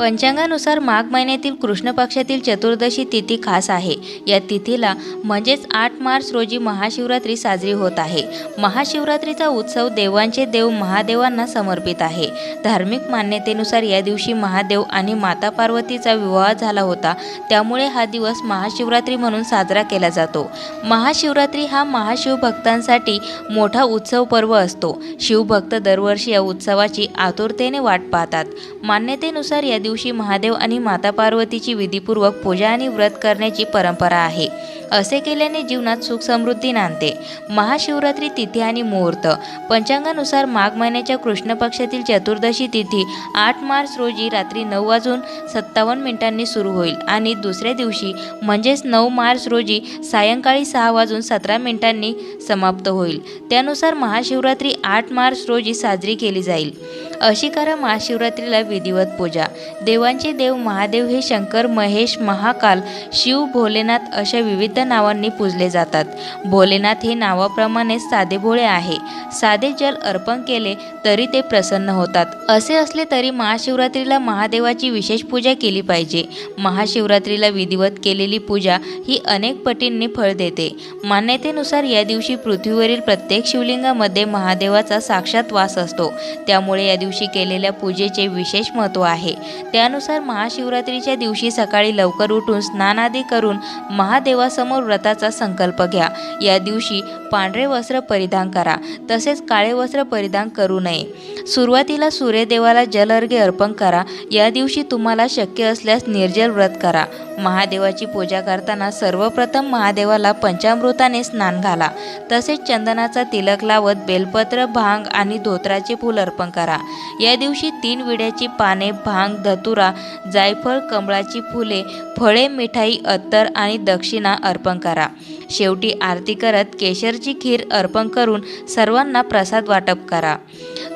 पंचांगानुसार माघ महिन्यातील कृष्ण पक्षातील चतुर्दशी तिथी खास आहे. या तिथीला म्हणजेच आठ मार्च रोजी महाशिवरात्री साजरी होत आहे. महाशिवरात्रीचा उत्सव देवांचे देव महादेवांना समर्पित आहे. धार्मिक मान्यतेनुसार या दिवशी महादेव आणि माता पार्वतीचा विवाह झाला होता. त्यामुळे हा दिवस महाशिवरात्री म्हणून साजरा केला जातो. महाशिवरात्री हा महाशिवभक्तांसाठी मोठा उत्सव पर्व असतो. शिवभक्त दरवर्षी या उत्सवाची आतुरतेने वाट पाहतात. मान्यतेनुसार या दिवशी महादेव आणि माता पार्वतीची विधीपूर्वक पूजा आणि व्रत करण्याची परंपरा आहे. असे केल्याने जीवनात सुख समृद्धी नांदते. महाशिवरात्री तिथी आणि मुहूर्त. पंचांगानुसार माघ महिन्याच्या कृष्ण पक्षातील चतुर्दशी तिथी आठ मार्च रोजी रात्री नऊ वाजून सत्तावन्न मिनिटांनी सुरू होईल आणि दुसऱ्या दिवशी म्हणजेच नऊ मार्च रोजी सायंकाळी सहा वाजून सतरा मिनिटांनी समाप्त होईल. त्यानुसार महाशिवरात्री आठ मार्च रोजी साजरी केली जाईल. अशी करा महाशिवरात्रीला विधिवत पूजा. देवांचे देव महादेव हे शंकर महेश महाकाल शिव भोलेनाथ अशा विविध नावांनी पूजले जातात. भोलेनाथ हे नावाप्रमाणेच साधे भोळे आहे. साधे जल अर्पण केले तरी ते प्रसन्न होतात. असे असले तरी महाशिवरात्रीला महादेवाची विशेष पूजा केली पाहिजे. महाशिवरात्रीला विधिवत केलेली पूजा ही अनेक पटींनी फळ देते. मान्यतेनुसार या दिवशी पृथ्वीवरील प्रत्येक शिवलिंगामध्ये महादेवाचा साक्षात वास असतो. त्यामुळे या दिवशी केलेल्या पूजेचे विशेष महत्त्व आहे. त्यानुसार महाशिवरात्रीच्या दिवशी सकाळी लवकर उठून स्नानादी करून महादेवासमोर व्रताचा संकल्प घ्या. या दिवशी पांढरे वस्त्र परिधान करा. तसेच काळे वस्त्र परिधान करू नये. सुरुवातीला सूर्यदेवाला जल अर्घ्य अर्पण करा. या दिवशी तुम्हाला शक्य असल्यास निर्जल व्रत करा. महादेवाची पूजा करताना सर्वप्रथम महादेवाला पंचामृताने स्नान घाला. तसेच चंदनाचा तिलक लावत बेलपत्र भांग आणि धोत्राचे फूल अर्पण करा. या दिवशी तीन विड्याची पाने भांग धतुरा जायफळ कमळाची फुले फळे मिठाई अत्तर आणि दक्षिणा अर्पण करा. शेवटी आरती करत केशरची खीर अर्पण करून सर्वांना प्रसाद वाटप करा.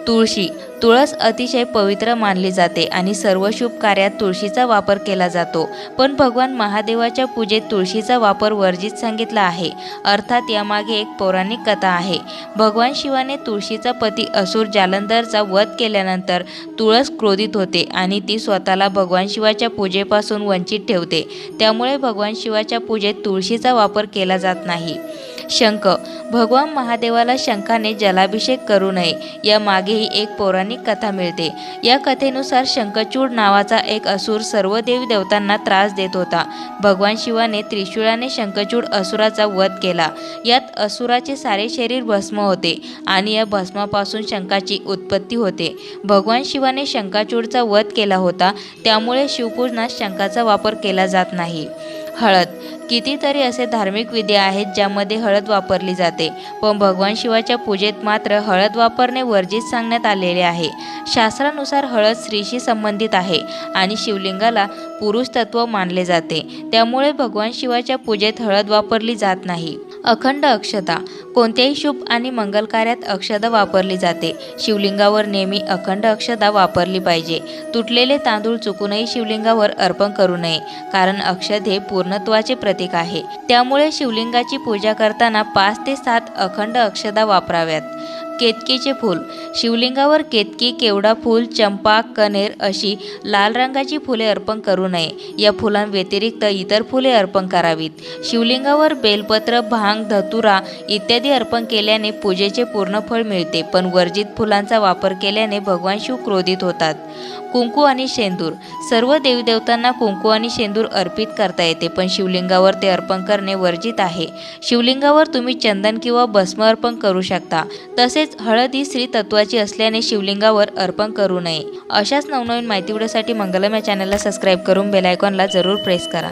तुळशी तुळस अतिशय पवित्र मानली जाते आणि सर्व शुभ कार्यात तुळशीचा वापर केला जातो. पण भगवान महादेवाच्या पूजेत तुळशीचा वापर वर्जित सांगितला आहे. अर्थात यामागे एक पौराणिक कथा आहे. भगवान शिवाने तुळशीचा पती असुर जालंधरचा वध केल्यानंतर तुळस क्रोधित होते आणि ती स्वतःला भगवान शिवाच्या पूजेपासून वंचित ठेवते. त्यामुळे भगवान शिवाच्या पूजेत तुळशीचा वापर केला जात नाही. शंख भगवान महादेवाला शंखाने जलाभिषेक करू नये. या मागेही एक पौराणिक कथा मिळते. या कथेनुसार शंखचूड नावाचा एक असुर सर्व देवी देवतांना त्रास देत होता. भगवान शिवाने त्रिशूळाने शंखचूड असुराचा वध केला. यात असुराचे सारे शरीर भस्म होते आणि या भस्मापासून शंखाची उत्पत्ती होते. भगवान शिवाने शंखाचूडचा वध केला होता त्यामुळे शिवपूजनात शंखाचा वापर केला जात नाही. हळद. कितीतरी असे धार्मिक विधी आहेत ज्यामध्ये हळद वापरली जाते. पण भगवान शिवाच्या पूजेत मात्र हळद वापरणे वर्जित सांगण्यात आलेले आहे. शास्त्रानुसार हळद स्त्रीशी संबंधित आहे आणि शिवलिंगाला पुरुष तत्व मानले जाते. त्यामुळे भगवान शिवाच्या पूजेत हळद वापरली जात नाही. अखंड अक्षता कोणत्याही शुभ आणि मंगल कार्यात अक्षदा वापरली जाते. शिवलिंगावर नेहमी अखंड अक्षता वापरली पाहिजे. तुटलेले तांदूळ चुकूनही शिवलिंगावर अर्पण करू नये कारण अक्षद हे पूर्णत्वाचे प्रतीक आहे. त्यामुळे शिवलिंगाची पूजा करताना पाच ते सात अखंड अक्षदा वापराव्यात. केतकीचे फूल. शिवलिंगावर केतकी केवडा फूल चंपा कनेर अशी लाल रंगाची फुले अर्पण करू नये. या फुलांव्यतिरिक्त इतर फुले अर्पण करावीत. शिवलिंगावर बेलपत्र भांग धतुरा इत्यादी अर्पण केल्याने पूजेचे पूर्ण फळ मिळते पण वर्जित फुलांचा वापर केल्याने भगवान शिव क्रोधित होतात. कुंकू आणि शेंदूर. सर्व देवदेवतांना कुंकू आणि शेंदूर अर्पित करता येते पण शिवलिंगावर ते अर्पण करणे वर्जित आहे. शिवलिंगावर तुम्ही चंदन किंवा भस्म अर्पण करू शकता. तसेच हळद ही स्त्री तत्वाची असल्याने शिवलिंगावर अर्पण करू नये. अशाच नवनवीन माहिती व्हिडिओसाठी मंगलम या चॅनलला सबस्क्राईब करून बेलायकॉनला जरूर प्रेस करा.